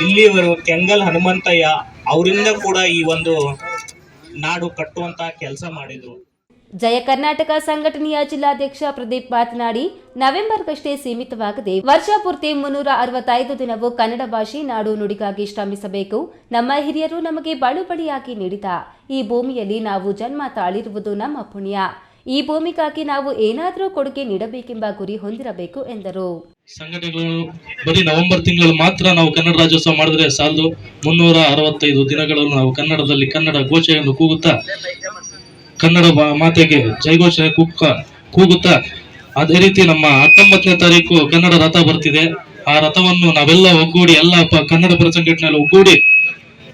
ಇಲ್ಲಿವರು ಕೆಂಗಲ್ ಹನುಮಂತಯ್ಯ ಅವರಿಂದ ಕೂಡ ಈ ಒಂದು ನಾಡು ಕಟ್ಟುವಂತ ಕೆಲಸ ಮಾಡಿದ್ರು. ಜಯ ಕರ್ನಾಟಕ ಸಂಘಟನೆಯ ಜಿಲ್ಲಾಧ್ಯಕ್ಷ ಪ್ರದೀಪ್ ಮಾತನಾಡಿ, ನವೆಂಬರ್ಗಷ್ಟೇ ಸೀಮಿತವಾಗದೆ ವರ್ಷ ಪೂರ್ತಿ ಮುನ್ನೂರ ಅರವತ್ತೈದು ದಿನವೂ ಕನ್ನಡ ಭಾಷೆ ನಾಡು ನುಡಿಗಾಗಿ ಶ್ರಮಿಸಬೇಕು. ನಮ್ಮ ಹಿರಿಯರು ನಮಗೆ ಬಳುಬಳಿಯಾಗಿ ನೀಡಿದ ಈ ಭೂಮಿಯಲ್ಲಿ ನಾವು ಜನ್ಮ ತಾಳಿರುವುದು ನಮ್ಮ ಪುಣ್ಯ. ಈ ಭೂಮಿಗಾಗಿ ನಾವು ಏನಾದರೂ ಕೊಡುಗೆ ನೀಡಬೇಕೆಂಬ ಗುರಿ ಹೊಂದಿರಬೇಕು ಎಂದರು. ಸಂಘಟನೆಗಳು ಬರೀ ನವೆಂಬರ್ ತಿಂಗಳು ಮಾತ್ರ ನಾವು ಕನ್ನಡ ರಾಜ್ಯೋತ್ಸವ ಮಾಡಿದ್ರೆ ಸಾಲದು ಮುನ್ನೂರ ಅರವತ್ತೈದು ದಿನಗಳನ್ನು ನಾವು ಕನ್ನಡದಲ್ಲಿ ಕನ್ನಡ ಘೋಷೆಯನ್ನು ಕೂಗುತ್ತಾ, ಕನ್ನಡ ಮಾತೆಗೆ ಜೈಘೋಷ ಕೂಗ್ಕ, ಕೂಗುತ್ತಾ, ಅದೇ ರೀತಿ ನಮ್ಮ ಹತ್ತೊಂಬತ್ತನೇ ತಾರೀಕು ಕನ್ನಡ ರಥ ಬರ್ತಿದೆ. ಆ ರಥವನ್ನು ನಾವೆಲ್ಲ ಒಗ್ಗೂಡಿ, ಎಲ್ಲ ಕನ್ನಡ ಪರ ಸಂಘಟನೆಯಲ್ಲಿ ಒಗ್ಗೂಡಿ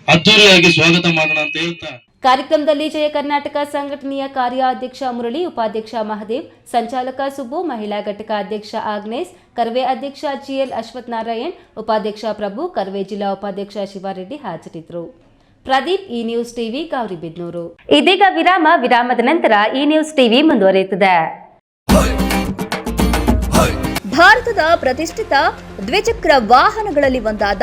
ಅದ್ದೂರಿಯಾಗಿ ಸ್ವಾಗತ ಮಾಡೋಣ ಅಂತ ಹೇಳ್ತಾ ಕಾರ್ಯಕ್ರಮದಲ್ಲಿ ಜಯ ಕರ್ನಾಟಕ ಸಂಘಟನೆಯ ಕಾರ್ಯಾಧ್ಯಕ್ಷ ಮುರಳಿ, ಉಪಾಧ್ಯಕ್ಷ ಮಹದೇವ್, ಸಂಚಾಲಕ ಸುಬ್ಬು, ಮಹಿಳಾ ಘಟಕ ಅಧ್ಯಕ್ಷ ಆಗ್ನೇಸ್, ಕರ್ವೆ ಅಧ್ಯಕ್ಷ ಜಿಎಲ್ ಅಶ್ವಥ್ ನಾರಾಯಣ್, ಉಪಾಧ್ಯಕ್ಷ ಪ್ರಭು, ಕರ್ವೆ ಜಿಲ್ಲಾ ಉಪಾಧ್ಯಕ್ಷ ಶಿವಾರೆಡ್ಡಿ ಹಾಜರಿದ್ದರು. ಪ್ರದೀಪ್, ಈ ನ್ಯೂಸ್ ಟಿವಿ ಗೌರಿಬಿದ್ನೂರು ಇದೀಗ ವಿರಾಮ, ವಿರಾಮದ ನಂತರ ಈ ನ್ಯೂಸ್ ಟಿವಿ ಮುಂದುವರಿಯುತ್ತದೆ. ಭಾರತದ ಪ್ರತಿಷ್ಠಿತ ದ್ವಿಚಕ್ರ ವಾಹನಗಳಲ್ಲಿ ಒಂದಾದ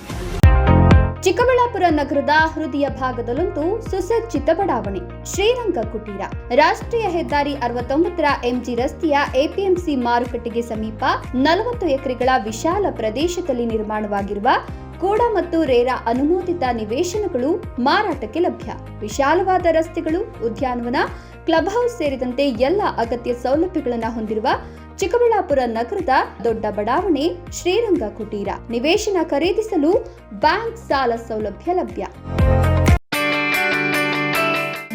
ಚಿಕ್ಕಬಳ್ಳಾಪುರ ನಗರದ ಹೃದಯ ಭಾಗದಲ್ಲಂತೂ ಸುಸಜ್ಜಿತ ಬಡಾವಣೆ, ಶ್ರೀರಂಗ ಕುಟೀರ. ರಾಷ್ಟ್ರೀಯ ಹೆದ್ದಾರಿ ಅರವತ್ತೊಂಬತ್ತರ ಎಂಜಿ ರಸ್ತೆಯ ಎಪಿಎಂಸಿ ಮಾರುಕಟ್ಟೆಗೆ ಸಮೀಪ ನಲವತ್ತು ಎಕರೆಗಳ ವಿಶಾಲ ಪ್ರದೇಶದಲ್ಲಿ ನಿರ್ಮಾಣವಾಗಿರುವ ಕೂಡ ಮತ್ತು ರೇರಾ ಅನುಮೋದಿತ ನಿವೇಶನಗಳು ಮಾರಾಟಕ್ಕೆ ಲಭ್ಯ. ವಿಶಾಲವಾದ ರಸ್ತೆಗಳು, ಉದ್ಯಾನವನ ಕ್ಲಬ್ ಹೌಸ್ ಸೇರಿದಂತೆ ಎಲ್ಲ ಅಗತ್ಯ ಸೌಲಭ್ಯಗಳನ್ನು ಹೊಂದಿರುವ ಚಿಕ್ಕಬಳ್ಳಾಪುರ ನಗರದ ದೊಡ್ಡ ಬಡಾವಣೆ ಶ್ರೀರಂಗ ಕುಟೀರ ನಿವೇಶನ ಖರೀದಿಸಲು ಬ್ಯಾಂಕ್ ಸಾಲ ಸೌಲಭ್ಯ ಲಭ್ಯ.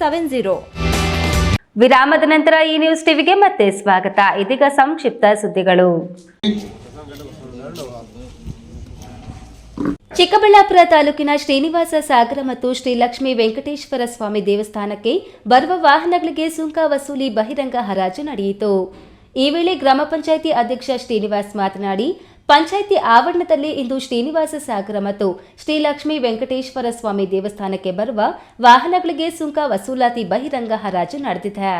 seven zero. ವಿರಾಮದ ನಂತರ ಈ ನ್ಯೂಸ್ ಟಿವಿಗೆ ಮತ್ತೆ ಸ್ವಾಗತ. ಇದೀಗ ಸಂಕ್ಷಿಪ್ತ ಸುದ್ದಿಗಳು. ಚಿಕ್ಕಬಳ್ಳಾಪುರ ತಾಲೂಕಿನ ಶ್ರೀನಿವಾಸ ಸಾಗರ ಮತ್ತು ಶ್ರೀ ಲಕ್ಷ್ಮೀ ವೆಂಕಟೇಶ್ವರ ಸ್ವಾಮಿ ದೇವಸ್ಥಾನಕ್ಕೆ ಬರುವ ವಾಹನಗಳಿಗೆ ಸುಂಕ ವಸೂಲಿ ಬಹಿರಂಗ ಹರಾಜು ನಡೆಯಿತು. ಈ ವೇಳೆ ಗ್ರಾಮ ಪಂಚಾಯಿತಿ ಅಧ್ಯಕ್ಷ ಶ್ರೀನಿವಾಸ್ ಮಾತನಾಡಿ ಪಂಚಾಯಿತಿ ಆವರಣದಲ್ಲಿ ಇಂದು ಶ್ರೀನಿವಾಸ ಸಾಗರ ಮತ್ತು ಶ್ರೀಲಕ್ಷ್ಮೀ ವೆಂಕಟೇಶ್ವರ ಸ್ವಾಮಿ ದೇವಸ್ಥಾನಕ್ಕೆ ಬರುವ ವಾಹನಗಳಿಗೆ ಸುಂಕ ವಸೂಲಾತಿ ಬಹಿರಂಗ ಹರಾಜು ನಡೆದಿದೆ.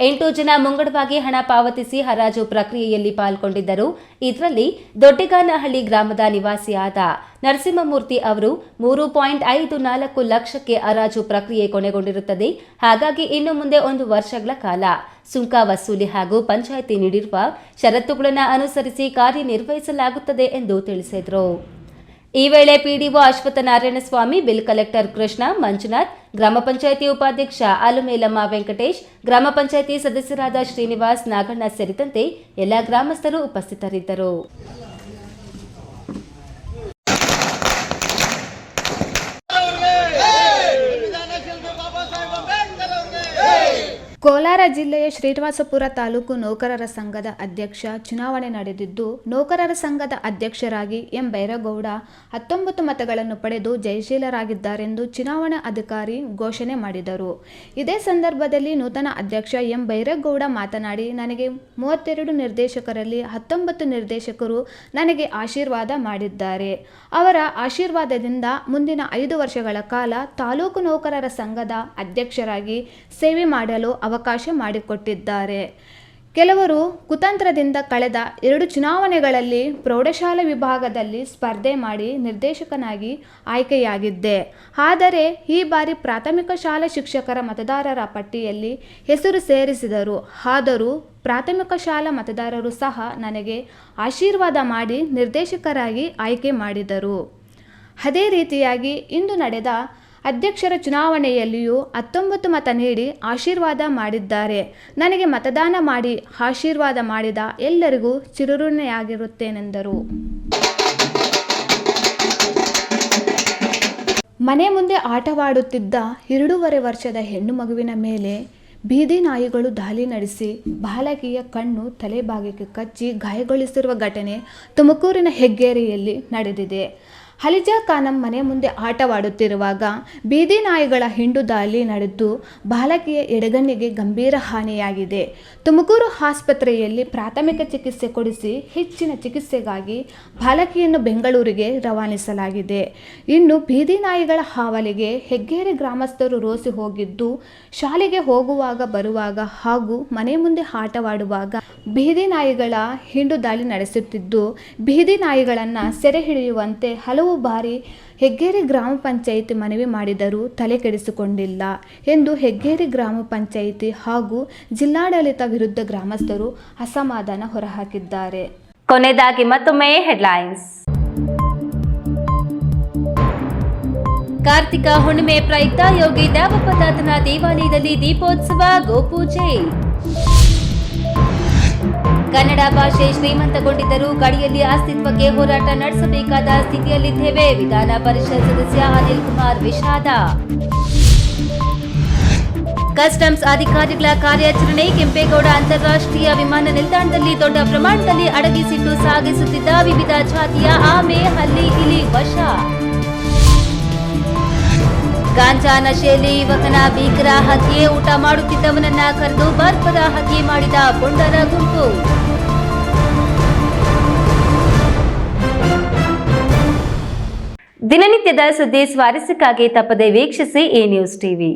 ಎಂಟು ಜನ ಮುಂಗಡವಾಗಿ ಹಣ ಪಾವತಿಸಿ ಹರಾಜು ಪ್ರಕ್ರಿಯೆಯಲ್ಲಿ ಪಾಲ್ಗೊಂಡಿದ್ದರು. ಇದರಲ್ಲಿ ದೊಡ್ಡಗಾನಹಳ್ಳಿ ಗ್ರಾಮದ ನಿವಾಸಿಯಾದ ನರಸಿಂಹಮೂರ್ತಿ ಅವರು ಮೂರು ಪಾಯಿಂಟ್ ಐದು ನಾಲ್ಕು ಲಕ್ಷಕ್ಕೆ ಹರಾಜು ಪ್ರಕ್ರಿಯೆ ಕೊನೆಗೊಂಡಿರುತ್ತದೆ. ಹಾಗಾಗಿ ಇನ್ನು ಮುಂದೆ ಒಂದು ವರ್ಷಗಳ ಕಾಲ. ಸುಂಕ ವಸೂಲಿ ಹಾಗೂ ಪಂಚಾಯಿತಿ ನೀಡಿರುವ ಷರತ್ತುಗಳನ್ನು ಅನುಸರಿಸಿ ಕಾರ್ಯನಿರ್ವಹಿಸಲಾಗುತ್ತದೆ ಎಂದು ತಿಳಿಸಿದರು. ಈ ವೇಳೆ PDO Ashwathanarayana Swamy, bill collector Krishna, Manjunath, ಗ್ರಾಮ ಪಂಚಾಯಿತಿ ಉಪಾಧ್ಯಕ್ಷ ಆಲುಮೇಲಮ್ಮ ವೆಂಕಟೇಶ್, ಗ್ರಾಮ ಪಂಚಾಯಿತಿ ಸದಸ್ಯರಾದ ಶ್ರೀನಿವಾಸ್ ನಾಗಣ್ಣ ಸೇರಿದಂತೆ ಎಲ್ಲ ಗ್ರಾಮಸ್ಥರು ಉಪಸ್ಥಿತರಿದ್ದರು. ಕೋಲಾರ ಜಿಲ್ಲೆಯ ಶ್ರೀನಿವಾಸಪುರ ತಾಲೂಕು ನೌಕರರ ಸಂಘದ ಅಧ್ಯಕ್ಷ ಚುನಾವಣೆ ನಡೆದಿದ್ದು, ನೌಕರರ ಸಂಘದ ಅಧ್ಯಕ್ಷರಾಗಿ ಎಂ. ಬೈರಗೌಡ ಹತ್ತೊಂಬತ್ತು ಮತಗಳನ್ನು ಪಡೆದು ಜಯಶೀಲರಾಗಿದ್ದಾರೆಂದು ಚುನಾವಣಾ ಅಧಿಕಾರಿ ಘೋಷಣೆ ಮಾಡಿದರು. ಇದೇ ಸಂದರ್ಭದಲ್ಲಿ ನೂತನ ಅಧ್ಯಕ್ಷ ಎಂ. ಬೈರಗೌಡ ಮಾತನಾಡಿ, ನನಗೆ ಮೂವತ್ತೆರಡು ನಿರ್ದೇಶಕರಲ್ಲಿ ಹತ್ತೊಂಬತ್ತು ನಿರ್ದೇಶಕರು ನನಗೆ ಆಶೀರ್ವಾದ ಮಾಡಿದ್ದಾರೆ. ಅವರ ಆಶೀರ್ವಾದದಿಂದ ಮುಂದಿನ ಐದು ವರ್ಷಗಳ ಕಾಲ ತಾಲೂಕು ನೌಕರರ ಸಂಘದ ಅಧ್ಯಕ್ಷರಾಗಿ ಸೇವೆ ಮಾಡಲು ಅವಕಾಶ ಮಾಡಿಕೊಟ್ಟಿದ್ದಾರೆ. ಕೆಲವರು ಕುತಂತ್ರದಿಂದ ಕಳೆದ ಎರಡು ಚುನಾವಣೆಗಳಲ್ಲಿ ಪ್ರೌಢಶಾಲಾ ವಿಭಾಗದಲ್ಲಿ ಸ್ಪರ್ಧೆ ಮಾಡಿ ನಿರ್ದೇಶಕನಾಗಿ ಆಯ್ಕೆಯಾಗಿದ್ದೆ. ಆದರೆ ಈ ಬಾರಿ ಪ್ರಾಥಮಿಕ ಶಾಲಾ ಶಿಕ್ಷಕರ ಮತದಾರರ ಪಟ್ಟಿಯಲ್ಲಿ ಹೆಸರು ಸೇರಿಸಿದರು. ಆದರೂ ಪ್ರಾಥಮಿಕ ಶಾಲಾ ಮತದಾರರು ಸಹ ನನಗೆ ಆಶೀರ್ವಾದ ಮಾಡಿ ನಿರ್ದೇಶಕರಾಗಿ ಆಯ್ಕೆ ಮಾಡಿದರು. ಅದೇ ರೀತಿಯಾಗಿ ಇಂದು ನಡೆದ ಅಧ್ಯಕ್ಷರ ಚುನಾವಣೆಯಲ್ಲಿಯೂ ಹತ್ತೊಂಬತ್ತು ಮತ ನೀಡಿ ಆಶೀರ್ವಾದ ಮಾಡಿದ್ದಾರೆ. ನನಗೆ ಮತದಾನ ಮಾಡಿ ಆಶೀರ್ವಾದ ಮಾಡಿದ ಎಲ್ಲರಿಗೂ ಚಿರುರುಣೆಯಾಗಿರುತ್ತೇನೆಂದರು ಮನೆ ಮುಂದೆ ಆಟವಾಡುತ್ತಿದ್ದ ಎರಡೂವರೆ ವರ್ಷದ ಹೆಣ್ಣು ಮಗುವಿನ ಮೇಲೆ ಬೀದಿ ನಾಯಿಗಳು ದಾಳಿ ನಡೆಸಿ ಬಾಲಕಿಯ ಕಣ್ಣು ತಲೆಭಾಗಕ್ಕೆ ಕಚ್ಚಿ ಗಾಯಗೊಳಿಸಿರುವ ಘಟನೆ ತುಮಕೂರಿನ ಹೆಗ್ಗೇರಿಯಲ್ಲಿ ನಡೆದಿದೆ. ಹಲಿಜಾ ಖಾನಂ ಮನೆ ಮುಂದೆ ಆಟವಾಡುತ್ತಿರುವಾಗ ಬೀದಿ ನಾಯಿಗಳ ಹಿಂಡು ದಾಳಿ ನಡೆದು ಬಾಲಕಿಯ ಎಡಗಣ್ಣಿಗೆ ಗಂಭೀರ ಹಾನಿಯಾಗಿದೆ. ತುಮಕೂರು ಆಸ್ಪತ್ರೆಯಲ್ಲಿ ಪ್ರಾಥಮಿಕ ಚಿಕಿತ್ಸೆ ಕೊಡಿಸಿ ಹೆಚ್ಚಿನ ಚಿಕಿತ್ಸೆಗಾಗಿ ಬಾಲಕಿಯನ್ನು ಬೆಂಗಳೂರಿಗೆ ರವಾನಿಸಲಾಗಿದೆ. ಇನ್ನು ಬೀದಿ ನಾಯಿಗಳ ಹಾವಳಿಗೆ ಹೆಗ್ಗೇರಿ ಗ್ರಾಮಸ್ಥರು ರೋಸಿ ಹೋಗಿದ್ದು, ಶಾಲೆಗೆ ಹೋಗುವಾಗ ಬರುವಾಗ ಹಾಗೂ ಮನೆ ಮುಂದೆ ಆಟವಾಡುವಾಗ ಬೀದಿ ನಾಯಿಗಳ ಹಿಂಡು ದಾಳಿ ನಡೆಸುತ್ತಿದ್ದು, ಬೀದಿ ನಾಯಿಗಳನ್ನು ಸೆರೆ ಹಿಡಿಯುವಂತೆ ಹಲವು ಬಾರಿ ಹೆಗ್ಗೇರಿ ಗ್ರಾಮ ಪಂಚಾಯಿತಿ ಮನವಿ ಮಾಡಿದರೂ ತಲೆ ಕೆಡಿಸಿಕೊಂಡಿಲ್ಲ ಎಂದು ಹೆಗ್ಗೇರಿ ಗ್ರಾಮ ಪಂಚಾಯಿತಿ ಹಾಗೂ ಜಿಲ್ಲಾಡಳಿತ ವಿರುದ್ಧ ಗ್ರಾಮಸ್ಥರು ಅಸಮಾಧಾನ ಹೊರಹಾಕಿದ್ದಾರೆ. ಕೊನೆಯದಾಗಿ ಮತ್ತೊಮ್ಮೆ ಹೆಡ್ಲೈನ್ಸ್. ಕಾರ್ತಿಕ ಹುಣ್ಣಿಮೆ ಪ್ರಯುಕ್ತ ಯೋಗಿ ದೇವಪತಾತನ ದೇವಾಲಯದಲ್ಲಿ ದೀಪೋತ್ಸವ ಗೋಪೂಜೆ. ಕನ್ನಡ ಭಾಷೆ ಶ್ರೀಮಂತಗೊಂಡಿದ್ದರೂ ಗಡಿಯಲ್ಲಿ ಅಸ್ತಿತ್ವಕ್ಕೆ ಹೋರಾಟ ನಡೆಸಬೇಕಾದ ಸ್ಥಿತಿಯಲ್ಲಿದ್ದೇವೆ. ವಿಧಾನ ಪರಿಷತ್ ಸದಸ್ಯ ಅನಿಲ್ ಕುಮಾರ್ ವಿಷಾದ. ಕಸ್ಟಮ್ಸ್ ಅಧಿಕಾರಿಗಳ ಕಾರ್ಯಾಚರಣೆ ಕೆಂಪೇಗೌಡ ಅಂತಾರಾಷ್ಟ್ರೀಯ ವಿಮಾನ ನಿಲ್ದಾಣದಲ್ಲಿ ದೊಡ್ಡ ಪ್ರಮಾಣದಲ್ಲಿ ಅಡಗಿಸಿಟ್ಟು ಸಾಗಿಸುತ್ತಿದ್ದ ವಿವಿಧ ಜಾತಿಯ ಆಮೆ ಹಲ್ಲಿ ಇಲಿ ವಶ. ಗಾಂಜಾ ನಶೆಯಲ್ಲಿ ಯುವಕನ ಭೀಕರ ಹತ್ಯೆ ಊಟ ಮಾಡುತ್ತಿದ್ದವನನ್ನ ಕರೆದು ಬರ್ಪದ ಹತ್ಯೆ ಮಾಡಿದ ಪುಂಡರ ಗುಂಪು. ದಿನನಿತ್ಯದ ಸುದ್ದಿ ಸ್ವಾರಸ್ಯಕ್ಕಾಗಿ ತಪ್ಪದೆ ವೀಕ್ಷಿಸಿ ಎ ನ್ಯೂಸ್ ಟಿವಿ.